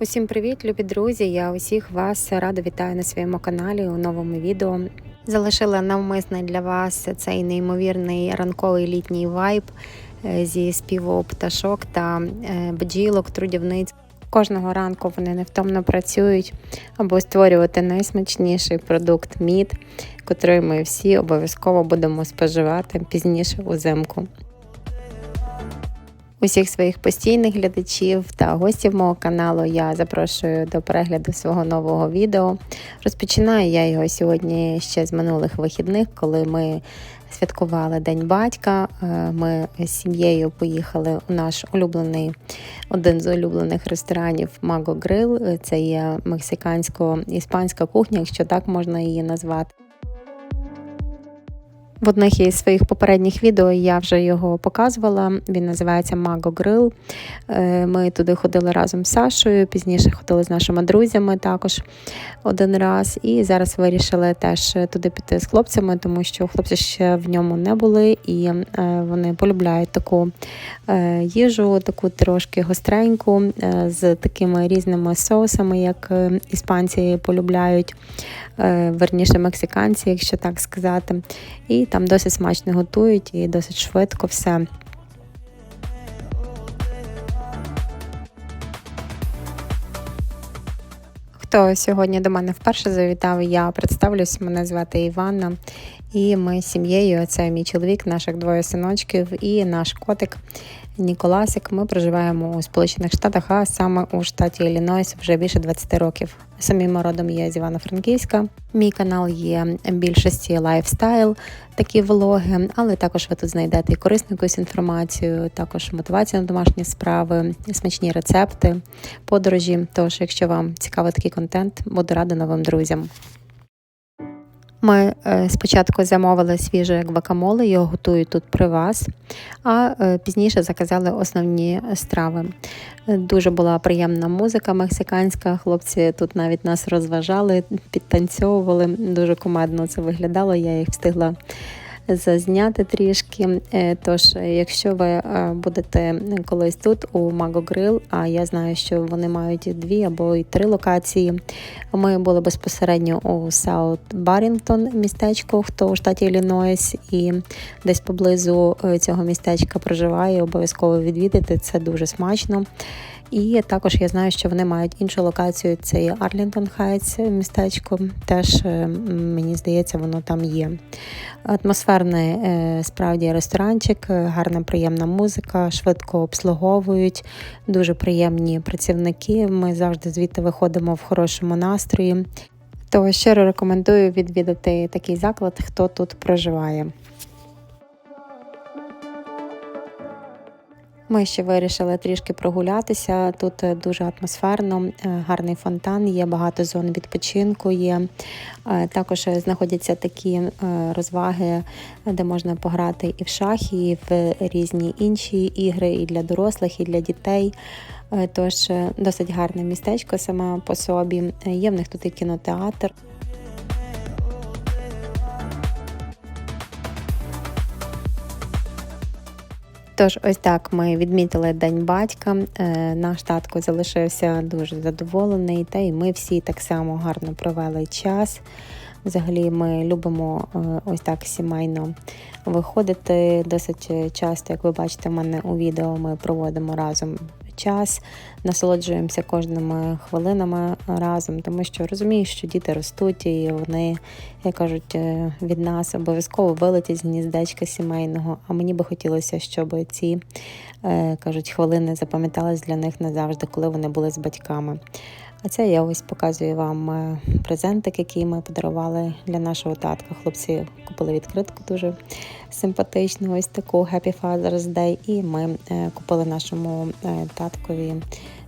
Усім привіт, любі друзі! Я усіх вас рада вітаю на своєму каналі у новому відео. Залишила навмисне для вас цей неймовірний ранковий літній вайб е, зі співу пташок та е, бджілок, трудівниць. Кожного ранку вони невтомно працюють, аби створювати найсмачніший продукт мід, котрий ми всі обов'язково будемо споживати пізніше узимку. Усіх своїх постійних глядачів та гостів мого каналу я запрошую до перегляду свого нового відео. Розпочинаю я його сьогодні ще з минулих вихідних, коли ми святкували День батька. Е, Ми з сім'єю поїхали у наш улюблений один з улюблених ресторанів Mago Grill. Це є мексикансько-іспанська кухня, якщо так можна її назвати. В одних із своїх попередніх відео я вже його показувала. Він називається Mago Grill. Е, Ми туди ходили разом з Сашою, пізніше ходили з нашими друзями також один раз. І зараз вирішили теж туди піти з хлопцями, тому що хлопці ще в ньому не були, і е, вони полюбляють таку е, їжу, таку трошки гостреньку, з такими різними соусами, як іспанці полюбляють. Верніше мексиканці, якщо так сказати. І там досить смачно готують і досить швидко все. Хто сьогодні до мене вперше завітав, я представлюсь, мене звати Іванна, і ми з сім'єю, це мій чоловік, наших двоє синочків і наш котик Ніколасик. Ми проживаємо у Сполучених Штатах, а саме у штаті Іллінойс вже більше 20 років. Самим родом є з Івано-Франківська. Мій канал є більшості лайфстайл, такі влоги, але також ви тут знайдете і корисну якусь інформацію, також мотивацію на домашні справи, смачні рецепти, подорожі. Тож, якщо вам цікавий такий контент, буду рада новим друзям. Ми е, спочатку замовили свіже гвакамоле, його готують тут при вас, а е, пізніше заказали основні страви. Дуже була приємна музика мексиканська. Хлопці тут навіть нас розважали, підтанцьовували. Дуже командно це виглядало. Я їх встигла зазняти трішки. Е, тож, якщо ви е, будете колись тут у Mago Grill, а я знаю, що вони мають дві або й три локації. Ми були безпосередньо у Саут Барінгтон містечку, хто у штаті Іллінойс, і десь поблизу е, цього містечка проживає, обов'язково відвідати. Це дуже смачно. І також я знаю, що вони мають іншу локацію. Це є Арлінтон Хайтс містечко. Теж мені здається, воно там є. Атмосферний е, справді ресторанчик, гарна приємна музика, швидко обслуговують, дуже приємні працівники. Ми завжди звідти виходимо в хорошому настрої. То щиро рекомендую відвідати такий заклад, хто тут проживає. Ми ще вирішили трішки прогулятися. Тут е, дуже атмосферно, е, гарний фонтан, є багато зон відпочинку. Є е, також знаходяться такі розваги, де можна пограти і в шахи, і в різні інші ігри, і для дорослих, і для дітей. Тож досить гарне містечко саме по собі. Є в них тут і кінотеатр. Тож, ось так ми відмітили День батька. Е, наш татко залишився дуже задоволений, та й ми всі так само гарно провели час. Взагалі, ми любимо е, ось так сімейно виходити. Досить часто, як ви бачите, в мене у відео ми проводимо разом час, насолоджуємося кожними хвилинами разом, тому що розумію, що діти ростуть і вони, як кажуть, е, від нас обов'язково вилетять з гніздечка сімейного. А мені би хотілося, щоб ці е, кажуть хвилини запам'ятались для них назавжди, коли вони були з батьками. А це я ось показую вам е, презентик, який ми подарували для нашого татка. Хлопці купили відкритку дуже симпатичну, ось таку Happy Father's Day. І ми купили нашому таткові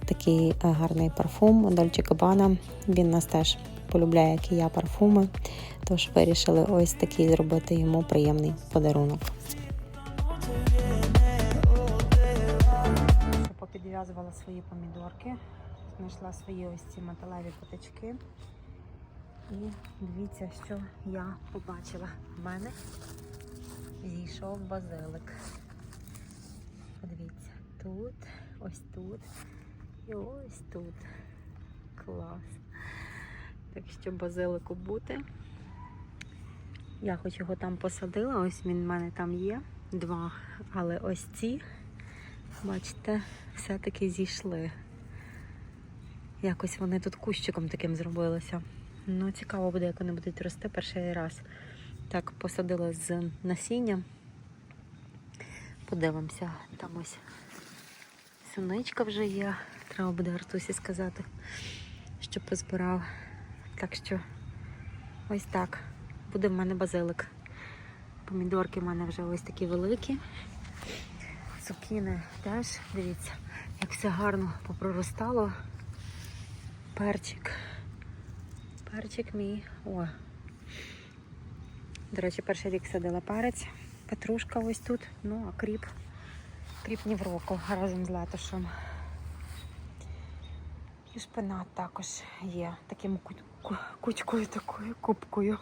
такий гарний парфум Dolce Gabbana. Він нас теж полюбляє, як і я парфуми. Тож вирішили ось такий зробити йому приємний подарунок. Попідв'язувала свої помідорки знайшла свої ось ці металеві потички. І дивіться, що я побачила. В мене зійшов базилик. Подивіться, тут, ось тут і ось тут. Клас. Так що базилику бути. Я хоч його там посадила, ось він в мене там є. Два. Але ось ці, бачите, все-таки зійшли. Якось вони тут кущиком таким зробилися. Ну, цікаво буде, як вони будуть рости перший раз. Так, посадила з насіння. Подивимося, там ось суничка вже є. Треба буде Артусі сказати, що позбирав. Так що ось так. Буде в мене базилик. Помідорки в мене вже ось такі великі. Цукіни теж, дивіться, як все гарно попроростало. Перчик. Перчик мій. О. До речі, перший рік садила перець. Петрушка ось тут. Ну, а кріп. Кріп ні в року разом з латошем. І шпинат також є. Таким ку- ку- кучкою такою, кубкою.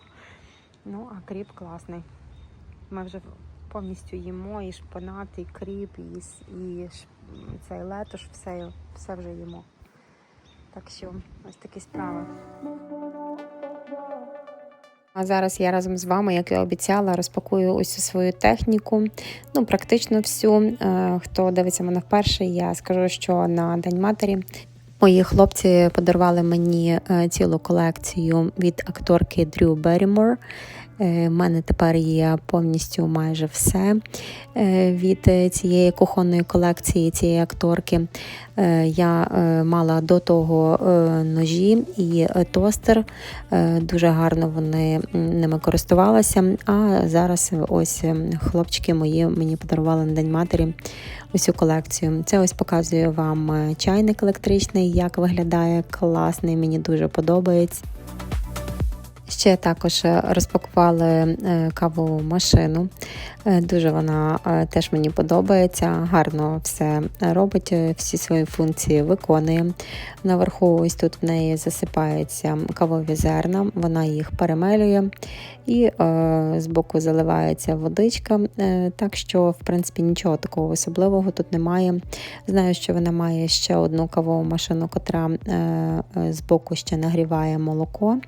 Ну, а кріп класний. Ми вже повністю їмо і шпинат, і кріп, і, і цей летош, все, все вже їмо. Так що ось такі справи. А зараз я разом з вами, як і обіцяла, розпакую усю свою техніку. Ну, практично всю. Е, Хто дивиться мене вперше, я скажу, що на День матері мої хлопці подарували мені е, цілу колекцію від акторки Дрю Беррімор. У мене тепер є повністю майже все е, від е, цієї кухонної колекції цієї акторки. Е, Я е, мала до того е, ножі і е, тостер. Е, Дуже гарно вони ними користувалася. А зараз ось е, хлопчики мої мені подарували на День матері усю колекцію. Це ось показую вам е, чайник електричний, як виглядає класний, мені дуже подобається. Ще також е, розпакували е, кавову машину. Е, Дуже вона теж мені подобається. Гарно все робить, всі свої функції виконує. Наверху ось тут в неї засипаються кавові зерна, вона їх перемелює і збоку заливається водичка. Так що, в принципі, нічого такого особливого тут немає. Знаю, що вона має ще одну кавову машину, котра збоку ще нагріває молоко.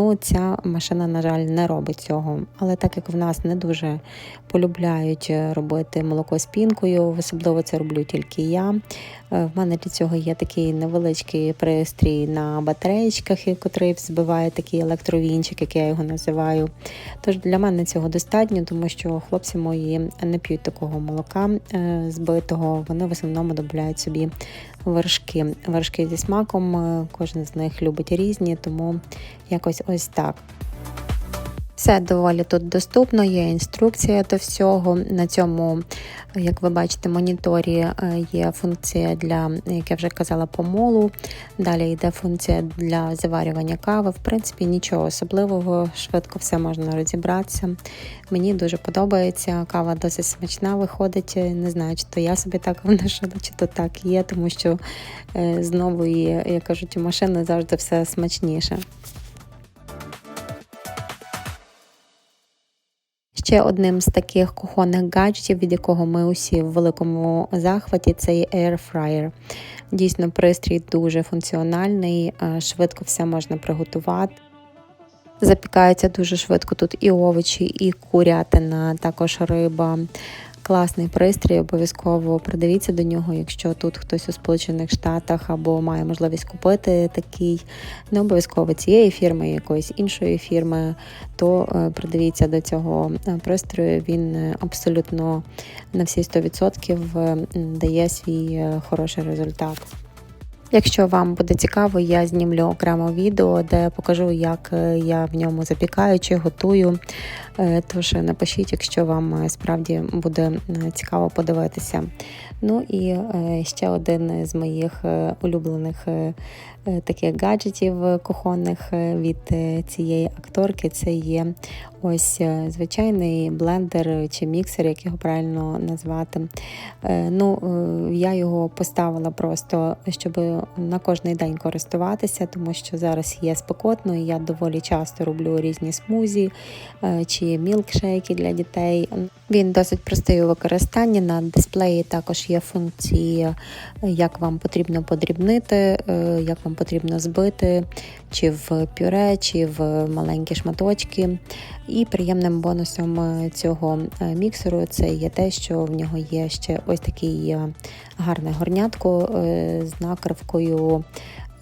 Ну, ця машина, на жаль, не робить цього. Але так як в нас не дуже полюбляють е, робити молоко з пінкою, особливо це роблю тільки я. Е, В мене для цього є такий невеличкий пристрій на батареєчках, який збиває такий електровінчик, як я його називаю. Тож для мене цього достатньо, тому що хлопці мої не п'ють такого молока е, збитого. Вони в основному додають собі вершки. Вершки зі смаком, е, кожен з них любить різні, тому якось ось так. Все доволі тут доступно, є інструкція до всього. На цьому, як ви бачите, моніторі е, є функція для, як я вже казала, помолу. Далі йде функція для заварювання кави. В принципі, нічого особливого, швидко все можна розібратися. Мені дуже подобається. Кава досить смачна виходить. Не знаю, чи то я собі так внушила, чи то так є, тому що е, з нової, як кажуть, машини завжди все смачніше. Ще одним з таких кухонних гаджетів, від якого ми усі в великому захваті, це є Air Fryer. Дійсно, пристрій дуже функціональний, е, швидко все можна приготувати. Запікаються дуже швидко тут і овочі, і курятина, також риба. Класний пристрій, обов'язково придивіться до нього, якщо тут хтось у Сполучених Штатах або має можливість купити такий, не обов'язково цієї фірми, якоїсь іншої фірми, то е, придивіться до цього е, пристрою. Він е, абсолютно на всі 100% е, дає свій хороший результат. Якщо вам буде цікаво, я знімлю окремо відео, де покажу, як я в ньому запікаю чи готую. Е, Тож напишіть, якщо вам е, справді буде е, цікаво подивитися. Ну і ще один з моїх улюблених таких гаджетів кухонних від цієї акторки це є ось звичайний блендер чи міксер, як його правильно назвати. Ну, я його поставила просто, щоб на кожний день користуватися, тому що зараз є спекотно, і я доволі часто роблю різні смузі чи і мілкшейки для дітей. Він досить простий у використанні. На дисплеї також є функції, як вам потрібно подрібнити, е, як вам потрібно збити, чи в пюре, чи в маленькі шматочки. І приємним бонусом е, цього е, міксеру це є те, що в нього є ще ось такий гарне горнятко з накривкою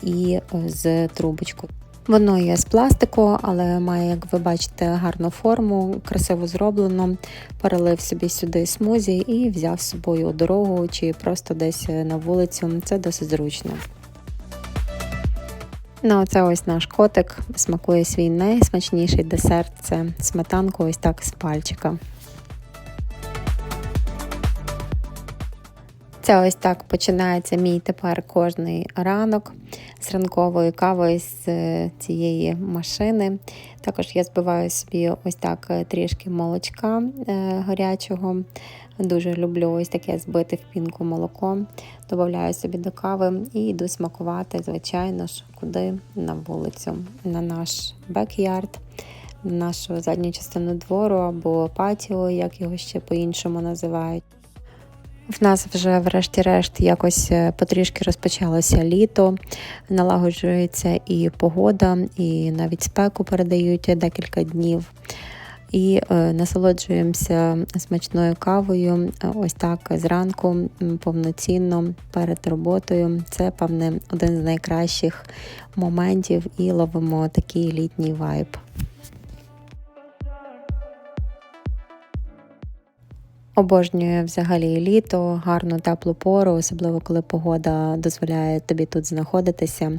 і з трубочкою. Воно є з пластику, але має, як ви бачите, гарну форму, красиво зроблено. Перелив собі сюди смузі і взяв з собою дорогу чи просто десь на вулицю. Це досить зручно. Ну, оце ось наш котик. Смакує свій найсмачніший десерт це сметанку ось так з пальчика. Це ось так починається мій тепер кожний ранок з ранковою кавою з е, цієї машини. Також я збиваю собі ось так е, трішки молочка е, гарячого. Дуже люблю ось таке збите в пінку молоко. Додаю собі до кави і йду смакувати, звичайно ж, куди на вулицю, на наш бекярд. Нашу задню частину двору або патіо, як його ще по-іншому називають. В нас вже, врешті-решт, якось е, потрішки розпочалося літо, налагоджується і погода, і навіть спеку передають декілька днів. І е, насолоджуємося смачною кавою. Ось так зранку, повноцінно перед роботою. Це, певне, один з найкращих моментів і ловимо такий літній вайб. Обожнюю взагалі літо, гарну теплу пору, особливо коли погода дозволяє тобі тут знаходитися.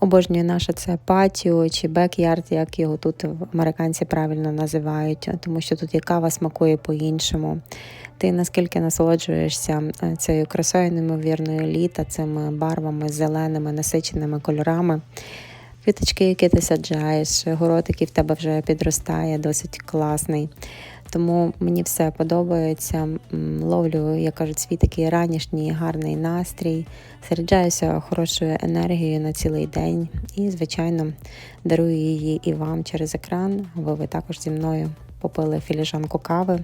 Обожнюю наше це патіо чи бекярд, як його тут американці правильно називають, тому що тут і кава смакує по-іншому. Ти наскільки насолоджуєшся е, цією красою, неймовірною літа, цими барвами, зеленими, насиченими кольорами. Квіточки, які ти саджаєш, город, який в тебе вже підростає, досить класний. Тому мені все подобається. Ловлю, як кажуть, свій такий ранішній гарний настрій, заряджаюся хорошою енергією на цілий день і, звичайно, дарую її і вам через екран, аби ви також зі мною попили філіжанку кави.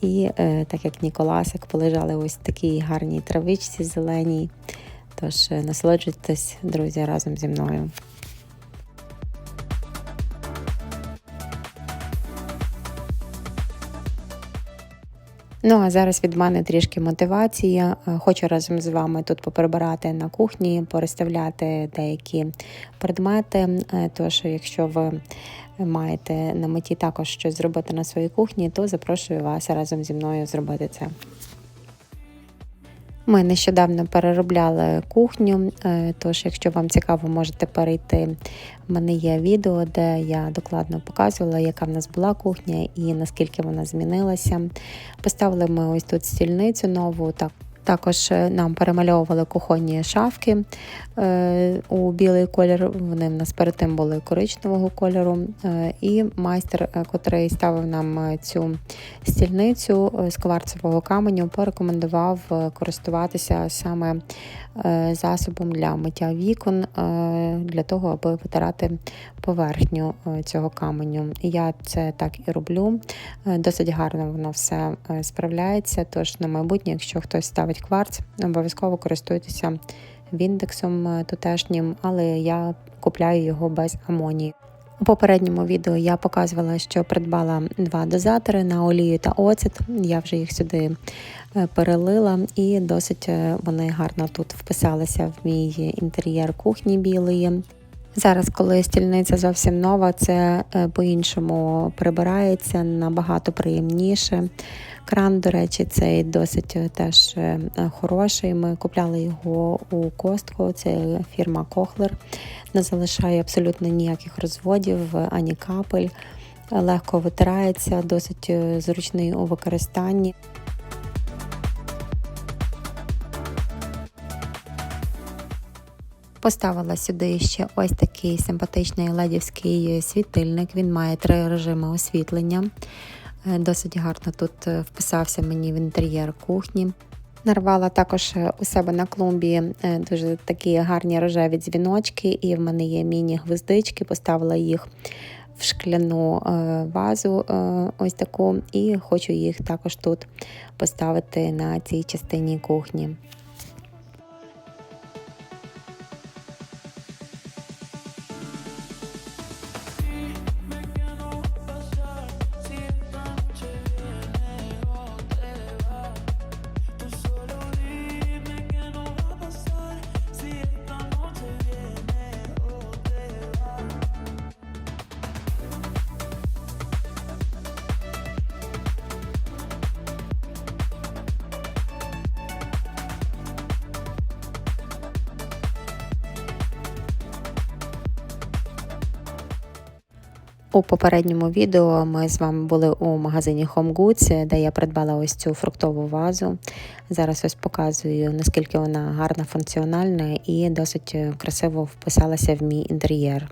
І е, так як Ніколасик полежали ось в такій гарній травичці зеленій. Тож е, насолоджуйтесь, друзі, разом зі мною. Ну а зараз від мене трішки мотивація. Е, хочу разом з вами тут поприбирати на кухні, переставляти деякі предмети. Е, тож, якщо ви маєте на меті також щось зробити на своїй кухні, то запрошую вас разом зі мною зробити це. Ми нещодавно переробляли кухню, е, тож, якщо вам цікаво, можете перейти. У мене є відео, де я докладно показувала, яка в нас була кухня і наскільки вона змінилася. Поставили ми ось тут стільницю нову. так також е, нам перемальовували кухонні шафки е, у білий колір. Вони в нас перед тим були коричневого кольору. Е, і майстер, котрий ставив нам цю стільницю з кварцевого каменю, порекомендував користуватися саме засобом для миття вікон, для того, аби витирати поверхню цього каменю. Я це так і роблю. Досить гарно воно все справляється. Тож на майбутнє, якщо хтось ставить кварц, обов'язково користуйтеся віндексом е, тутешнім, але я купляю його без амонії. У попередньому відео я показувала, що придбала два дозатори на олію та оцет. Я вже їх сюди е, перелила, і досить е, вони гарно тут вписалися в мій інтер'єр кухні білої. Зараз, коли стільниця зовсім нова, це по-іншому прибирається набагато приємніше. Кран, до речі, цей досить е, теж е, хороший. Ми купляли його у Костко, це фірма Кохлер. Не залишає абсолютно ніяких розводів, ані капель. Легко витирається, досить е, зручний у використанні. Поставила сюди ще ось такий симпатичний ледівський світильник. Він має три режими освітлення. Е, досить гарно тут е, вписався мені в інтер'єр кухні. Нарвала також е, у себе на клумбі дуже такі гарні рожеві дзвіночки, і в мене є міні-гвоздички, поставила їх в шкляну вазу, ось таку, і хочу їх також тут поставити на цій частині кухні. У попередньому відео ми з вами були у магазині Home Goods, де я придбала ось цю фруктову вазу. Зараз ось показую, наскільки вона гарна, функціональна і досить красиво вписалася в мій інтер'єр.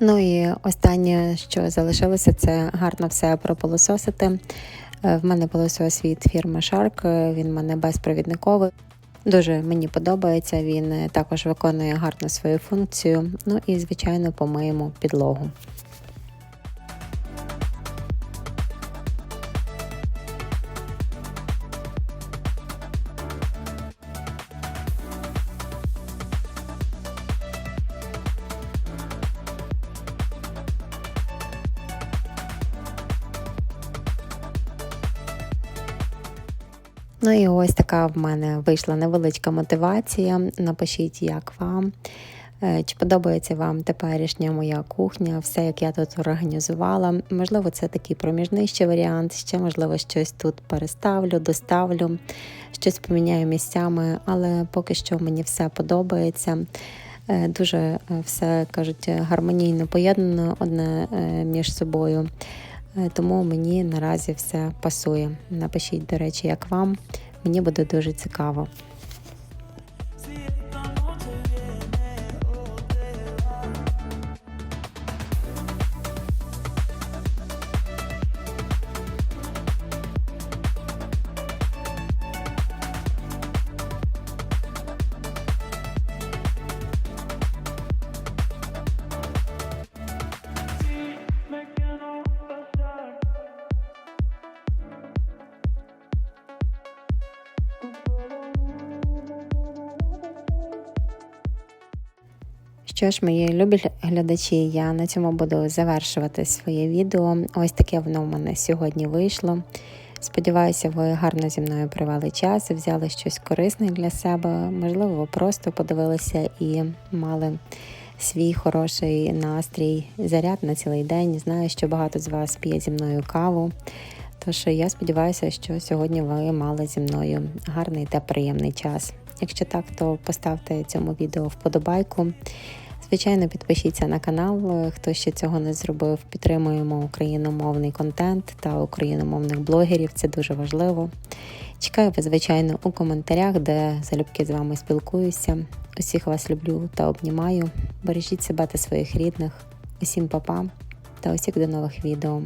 Ну і останнє, що залишилося, це гарно все пропилососити. Е, В мене пилосос від фірми Shark, е, він в мене безпровідниковий. Дуже мені подобається, він е, також виконує гарно свою функцію. Ну і, звичайно, помиємо підлогу. В мене вийшла невеличка мотивація. Напишіть, як вам. Е, Чи подобається вам теперішня моя кухня, все, як я тут організувала. Можливо, це такий проміжний ще варіант, ще, можливо, щось тут переставлю, доставлю, щось поміняю місцями, але поки що мені все подобається. Е, Дуже е, все кажуть гармонійно поєднано одне між собою. Тому мені наразі все пасує. Напишіть, до речі, як вам. Мені буде дуже цікаво. Що ж, мої любі глядачі, я на цьому буду завершувати своє відео. Ось таке воно в мене сьогодні вийшло. Сподіваюся, ви гарно зі мною провели час, взяли щось корисне для себе. Можливо, ви просто подивилися і мали свій хороший настрій, заряд на цілий день. Знаю, що багато з вас п'є зі мною каву. Тож я сподіваюся, що сьогодні ви мали зі мною гарний та приємний час. Якщо так, то поставте цьому відео вподобайку. Звичайно, підпишіться на канал, хто ще цього не зробив. Підтримуємо україномовний контент та україномовних блогерів. Це дуже важливо. Чекаю вас, звичайно, у коментарях, де залюбки з вами спілкуюся. Усіх вас люблю та обнімаю. Бережіть себе та своїх рідних. Усім па-па та усіх до нових відео.